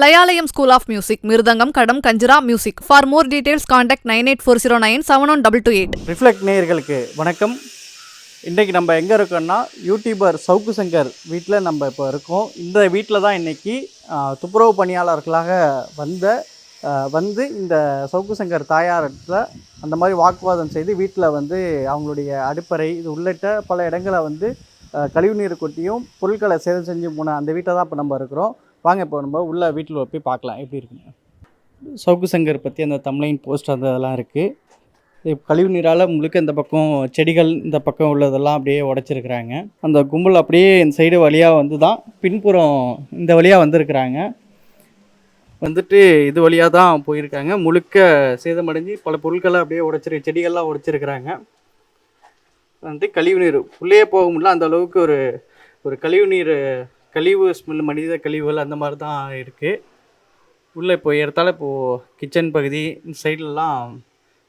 Layalayam school of music mridangam ghatam kanjira music for more details contact nine eight four zero nine seven one double two eight reflect நேயர்களுக்கு வணக்கம். இன்றைக்கி நம்ம எங்கே இருக்கோம்னா YouTuber Savukku Shankar வீட்டில் நம்ம இப்போ இருக்கோம். இந்த வீட்டில் தான் இன்றைக்கி துப்புரவு பணியாளர்களாக வந்த வந்து இந்த சவுக்கு சங்கர் தாயாரத்தில் அந்த மாதிரி வாக்குவாதம் செய்து வீட்டில் வந்து அவங்களுடைய அடுப்பறை இது உள்ளிட்ட பல இடங்களை வந்து கழிவுநீர் கொட்டியும் பொருட்களை சேதம் செஞ்சு போன அந்த வீட்டை தான் இப்போ நம்ம இருக்கிறோம். வாங்க இப்போ நம்ம உள்ள வீட்டில் போய் பார்க்கலாம். எப்படி இருக்குங்க சவுக்கு சங்கர் பற்றி அந்த தம்லைன் போஸ்ட் அந்த இதெல்லாம் இருக்குது கழிவு நீரால் முழுக்க இந்த பக்கம் செடிகள் இந்த பக்கம் உள்ளதெல்லாம் அப்படியே உடச்சிருக்கிறாங்க. அந்த கும்பல் அப்படியே இந்த சைடு வழியாக வந்து தான் பின்புறம் இந்த வழியாக வந்திருக்கிறாங்க. வந்துட்டு இது வழியாக தான் போயிருக்காங்க. முழுக்க சேதமடைஞ்சு பல பொருட்களை அப்படியே உடைச்சிரு செடிகள்லாம் உடைச்சிருக்கிறாங்க. வந்து கழிவு நீர் உள்ளே போக முடியல. அந்த அளவுக்கு ஒரு ஒரு கழிவு நீர் கழிவு ஸ்மெல் மனித கழிவுகள் அந்த மாதிரி தான் இருக்குது உள்ளே இப்போ ஏறத்தாழ இப்போது கிச்சன் பகுதி இந்த சைட்லலாம்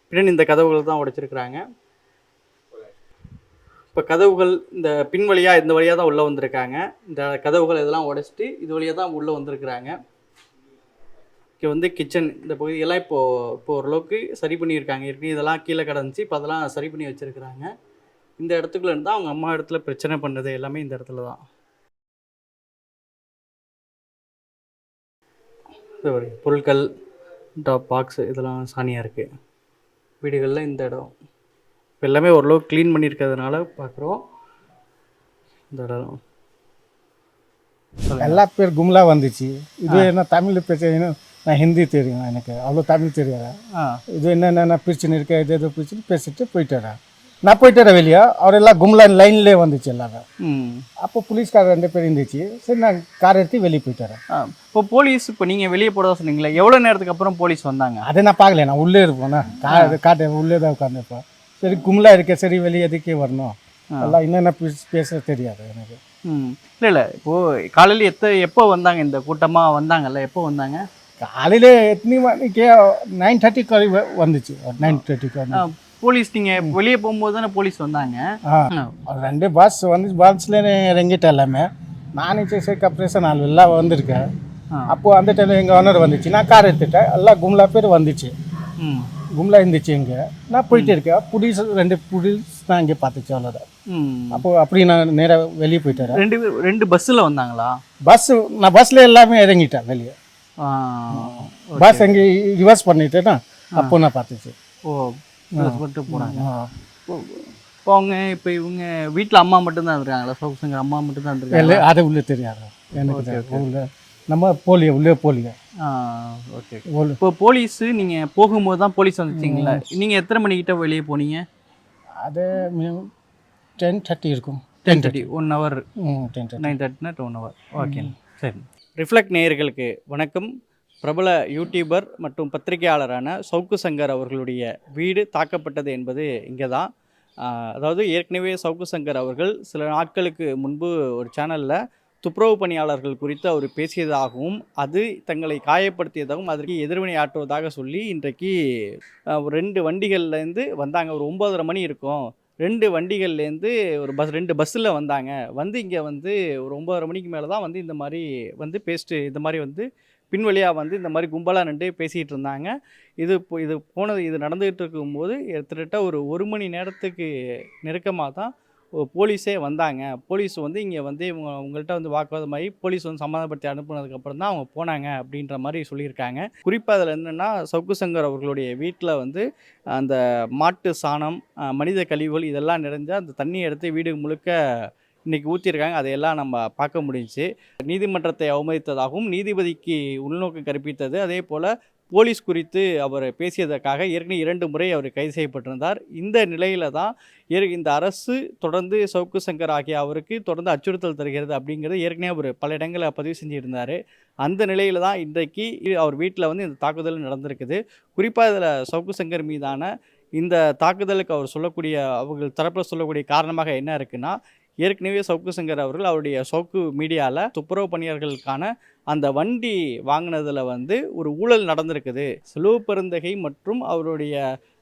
பின்னாடி இந்த கதவுகள் தான் உடைச்சிருக்கிறாங்க. இப்போ கதவுகள் இந்த பின் வழியாக இந்த வழியாக தான் உள்ளே வந்திருக்காங்க. இந்த கதவுகள் இதெல்லாம் உடைச்சிட்டு இது வழியாக தான் உள்ளே வந்திருக்கிறாங்க. இங்கே வந்து கிச்சன் இந்த பகுதியெல்லாம் இப்போது இப்போ ஓரளவுக்கு சரி பண்ணியிருக்காங்க. ஏற்கனவே இதெல்லாம் கீழே கிடந்துச்சு. இப்போ அதெல்லாம் சரி பண்ணி வச்சுருக்கிறாங்க. இந்த இடத்துக்குள்ள இருந்தால் அவங்க அம்மா இடத்துல பிரச்சனை பண்ணது எல்லாமே இந்த இடத்துல தான் பொருட்கள் டாப் பாக்ஸ் இதெல்லாம் சாணியாக இருக்குது வீடுகளில் இந்த இடம். இப்போ எல்லாமே ஓரளவு க்ளீன் பண்ணியிருக்கிறதுனால பார்க்குறோம் இந்த இடம். எல்லா பேர் கும்லா வந்துச்சு. இது என்ன தமிழ் பிரச்சனை நான் ஹிந்தி தெரியும் எனக்கு. அவ்வளோ தமிழ் தெரியாது? ஆ. இது என்னென்ன பிரச்சனை இருக்கு இது எது பிரச்சனை பேசிட்டு போயிட்டாரா? நான் போயிட்டாரா வெளியே. அவரெல்லாம் கும்லா லைன்லேயே வந்துச்சு எல்லாரும். ம். அப்போ போலீஸ்காரர் ரெண்டு பேர் இருந்துச்சு. சரி நான் கார் எடுத்து வெளியே போயிட்டாரா ஆ இப்போ போலீஸ் இப்போ நீங்கள் வெளியே போகிறதா சொன்னீங்களே எவ்வளோ நேரத்துக்கு அப்புறம் போலீஸ் வந்தாங்க? அதை நான் பார்க்கல நான் உள்ளே இருப்பேனா. கார் காட்டு உள்ளே தான் உட்காந்துருப்பேன் சரி கும்லா இருக்கே சரி வெளியே எதுக்கே வரணும்? எல்லாம் என்னென்ன பேச- பேச தெரியாது எனக்கு. ம். இல்லை இல்லை இப்போது காலையில் எத்த எப்போ வந்தாங்க இந்த கூட்டமாக வந்தாங்கல்ல எப்போ வந்தாங்க? காலையில் எத்தனை மணிக்கு நைன் தேர்ட்டிக்கு வந்துச்சு. நைன் தேர்ட்டிக்கு போலீஸ் நீங்கள் வெளியே போகும்போது தானே போலீஸ் வந்தாங்க. ரெண்டு பஸ் வந்து பஸ்லேயே இறங்கிட்டேன் எல்லாமே நானும் சரி கப்ரேஷன் ஆள் எல்லாம் வந்திருக்கேன். அப்போது அந்த டைம் எங்கள் ஓனர் வந்துச்சு. நான் கார் எடுத்துட்டேன். எல்லாம் கும்லா பேர் வந்துச்சு. கும்லா இருந்துச்சு இங்கே. நான் போயிட்டு இருக்கேன். புலிஸ் ரெண்டு புலிஸ் நான் இங்கே பார்த்துச்சு அவ்வளோதான் அப்போ அப்படி நான் நேராக வெளியே போயிட்டேன் ரெண்டு ரெண்டு பஸ்ஸில் வந்தாங்களா? பஸ் நான் பஸ்ஸில் எல்லாமே இறங்கிட்டேன் வெளியே. பஸ் அங்கே ரிவர்ஸ் பண்ணிட்டேன்னா அப்போ நான் பார்த்துச்சு. ஓ மட்டும் போனாங்க. ஆ. இப்போ அவங்க இப்போ இவங்க வீட்டில் அம்மா மட்டும்தான் இருக்காங்களா சோகுசங்கர் அம்மா மட்டும்தான் இருக்காங்க அது உள்ளே தெரியாது. எனக்கு உள்ள நம்ம போலியோ உள்ளே போலியோ ஓகே இப்போ போலீஸ் நீங்கள் போகும்போது தான் போலீஸ் வந்துச்சிங்களா? நீங்கள் எத்தனை மணிக்கிட்ட வெளியே போனீங்க? அது டென் தேர்ட்டி இருக்கும். Ten thirty one hour ten nine தேர்ட்டினா one hour okay. சரி. ரிஃப்ளெக்ட் நேயர்களுக்கு வணக்கம். பிரபல யூடியூபர் மற்றும் பத்திரிகையாளரான சவுக்கு சங்கர் அவர்களுடைய வீடு தாக்கப்பட்டது என்பது இங்கே தான் அதாவது ஏற்கனவே சவுக்கு சங்கர் அவர்கள் சில நாட்களுக்கு முன்பு ஒரு சேனலில் துப்புரவு பணியாளர்கள் குறித்து அவர் பேசியதாகவும் அது தங்களை காயப்படுத்தியதாகவும் அதற்கு எதிர்வினை ஆற்றுவதாக சொல்லி இன்றைக்கு ஒரு ரெண்டு வண்டிகள்லேருந்து வந்தாங்க. ஒரு ஒம்பதரை மணி இருக்கும். ரெண்டு வண்டிகள்லேருந்து ஒரு பஸ் ரெண்டு பஸ்ஸில் வந்தாங்க. வந்து இங்கே வந்து ஒரு ஒம்பதரை மணிக்கு மேலே தான் வந்து இந்த மாதிரி வந்து பேஸ்ட்டு இந்த மாதிரி வந்து பின்வழியாக வந்து இந்த மாதிரி கும்பலாக நின்று பேசிகிட்டு இருந்தாங்க. இது இப்போ இது போனது இது நடந்துகிட்டு இருக்கும்போது கிட்டத்தட்ட ஒரு ஒரு மணி நேரத்துக்கு நெருக்கமாக தான் போலீஸே வந்தாங்க. போலீஸ் வந்து இங்கே வந்து இவங்க உங்கள்கிட்ட வந்து வாக்குவாதமாகி போலீஸ் வந்து சமாதானப்படுத்தி அனுப்புனதுக்கப்புறம் தான் அவங்க போனாங்க அப்படின்ற மாதிரி சொல்லியிருக்காங்க. குறிப்பாக அதில் என்னென்னா சவுக்கு சங்கர் அவர்களுடைய வீட்டில் வந்து அந்த மாட்டு சாணம் மனித கழிவுகள் இதெல்லாம் நிறைஞ்ச அந்த தண்ணியை எடுத்து வீடு முழுக்க இன்றைக்கி ஊற்றிருக்காங்க அதையெல்லாம் நம்ம பார்க்க முடிஞ்சுச்சு. நீதிமன்றத்தை அவமதித்ததாகவும் நீதிபதிக்கு உள்நோக்கம் கற்பித்தது. அதே போல் போலீஸ் குறித்து அவர் பேசியதற்காக ஏற்கனவே இரண்டு முறை அவர் கைது செய்யப்பட்டிருந்தார். இந்த நிலையில தான் ஏற் இந்த அரசு தொடர்ந்து சவுக்கு சங்கர் ஆகிய அவருக்கு தொடர்ந்து அச்சுறுத்தல் தருகிறது அப்படிங்கிறது ஏற்கனவே அவர் பல இடங்களில் பதிவு செஞ்சுருந்தார். அந்த நிலையில் தான் இன்றைக்கு அவர் வீட்டில் வந்து இந்த தாக்குதல் நடந்திருக்குது. குறிப்பாக இதில் சவுக்கு சங்கர் மீதான இந்த தாக்குதலுக்கு அவர் சொல்லக்கூடிய அவர்கள் தரப்பில் சொல்லக்கூடிய காரணமாக என்ன இருக்குன்னா ஏற்கனவே சவுக்கு சங்கர் அவர்கள் அவருடைய சவுக்கு மீடியாவில் துப்புரவு பணியாளர்களுக்கான அந்த வண்டி வாங்கினதில் வந்து ஒரு ஊழல் நடந்திருக்குது. செலவு பெருந்தகை மற்றும் அவருடைய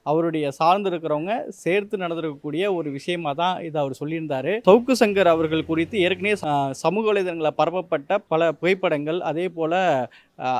அவருடைய சார்ந்திருக்கிறவங்க சேர்த்து நடந்திருக்கக்கூடிய ஒரு விஷயமா தான் இதை அவர் சொல்லியிருந்தாரு. சவுக்கு சங்கர் அவர்கள் குறித்து ஏற்கனவே சமூக வலைதளங்களில் பரப்பப்பட்ட பல புகைப்படங்கள் அதே போல்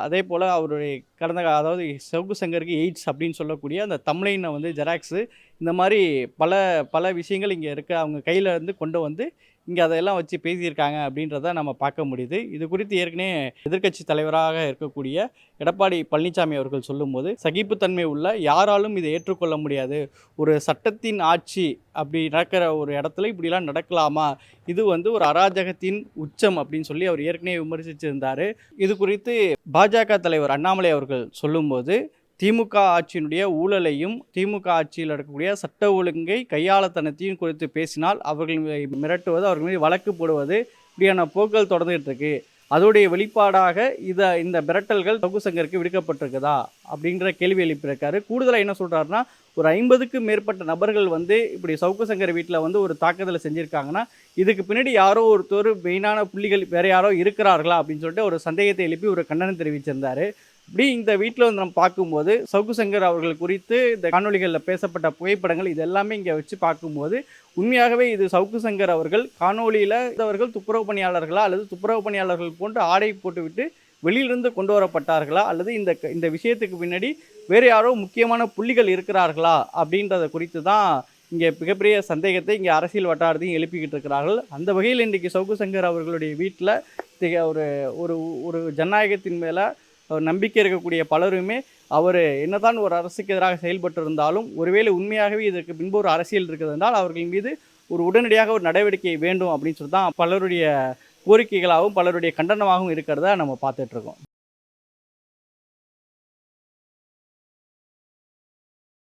அதே போல் அவருடைய கடந்த அதாவது சவுக்கு சங்கருக்கு எய்ட்ஸ் அப்படின்னு சொல்லக்கூடிய அந்த தமிழைனை வந்து ஜெராக்ஸு இந்த மாதிரி பல பல விஷயங்கள் இங்கே இருக்க. அவங்க கையில் இருந்து கொண்டு வந்து இங்கே அதையெல்லாம் வச்சு பேசியிருக்காங்க அப்படின்றத நம்ம பார்க்க முடியுது. இது குறித்து ஏற்கனவே எதிர்க்கட்சி தலைவராக இருக்கக்கூடிய எடப்பாடி பழனிசாமி அவர்கள் சொல்லும்போது சகிப்புத்தன்மை உள்ள யாராலும் இதை ஏற்றுக்கொள்ள முடியாது. ஒரு சட்டத்தின் ஆட்சி அப்படி நடக்கிற ஒரு இடத்துல இப்படிலாம் நடக்கலாமா? இது வந்து ஒரு அராஜகத்தின் உச்சம் அப்படின்னு சொல்லி அவர் ஏற்கனவே விமர்சிச்சிருந்தார். இது குறித்து பாஜக தலைவர் அண்ணாமலை அவர்கள் சொல்லும்போது திமுக ஆட்சியினுடைய ஊழலையும் திமுக ஆட்சியில் நடக்கக்கூடிய சட்ட ஒழுங்கை கையாளத்தனத்தையும் குறித்து பேசினால் அவர்களை மிரட்டுவது அவர்கள் மீது வழக்கு போடுவது இப்படியான போக்கள் தொடர்ந்துகிட்டு இருக்கு அதோடைய வெளிப்பாடாக இதை இந்த மிரட்டல்கள் தொகு சங்கருக்கு விடுக்கப்பட்டிருக்குதா அப்படின்ற கேள்வி எழுப்பியிருக்காரு. கூடுதலாக என்ன சொல்கிறாருன்னா ஒரு ஐம்பதுக்கும் மேற்பட்ட நபர்கள் வந்து இப்படி சவுக்கு சங்கர் வீட்டில் வந்து ஒரு தாக்குதலை செஞ்சுருக்காங்கன்னா இதுக்கு பின்னாடி யாரோ ஒருத்தர் மெயினான புள்ளிகள் வேறு யாரோ இருக்கிறார்களா அப்படின்னு சொல்லிட்டு ஒரு சந்தேகத்தை எழுப்பி ஒரு கண்டனம் தெரிவிச்சிருந்தார். இப்படி இந்த வீட்டில் வந்து நம்ம பார்க்கும்போது சவுக்கு சங்கர் அவர்கள் குறித்து இந்த காணொளிகளில் பேசப்பட்ட புகைப்படங்கள் இது எல்லாமே இங்கே வச்சு பார்க்கும்போது உண்மையாகவே இது சவுக்கு சங்கர் அவர்கள் காணொளியில் இருந்தவர்கள் துப்புரவு பணியாளர்களா அல்லது துப்புரவு பணியாளர்கள் போன்று ஆடை போட்டுவிட்டு வெளியிலிருந்து கொண்டு வரப்பட்டார்களா? அல்லது இந்த இந்த விஷயத்துக்கு பின்னாடி வேறு யாரோ முக்கியமான புள்ளிகள் இருக்கிறார்களா? அப்படின்றத குறித்து தான் இங்கே மிகப்பெரிய சந்தேகத்தை இங்கே அரசியல் வட்டாரத்தையும் எழுப்பிக்கிட்டு இருக்கிறார்கள். அந்த வகையில் இன்றைக்கி சவுக்கு சங்கர் அவர்களுடைய வீட்டில் ஒரு ஒரு ஒரு ஜனநாயகத்தின் மேலே ஒரு நம்பிக்கை இருக்கக்கூடிய பலருமே அவர் என்னதான் ஒரு அரசுக்கு எதிராக செயல்பட்டு இருந்தாலும் ஒருவேளை உண்மையாகவே இதற்கு பின்பு ஒரு அரசியல் இருக்கிறது என்றால் அவர்கள் மீது ஒரு உடனடியாக ஒரு நடவடிக்கை வேண்டும் அப்படின்னு சொல்லி தான் பலருடைய கோரிக்கைகளாகவும் பலருடைய கண்டனமாகவும் இருக்கிறத நம்ம பார்த்துட்ருக்கோம்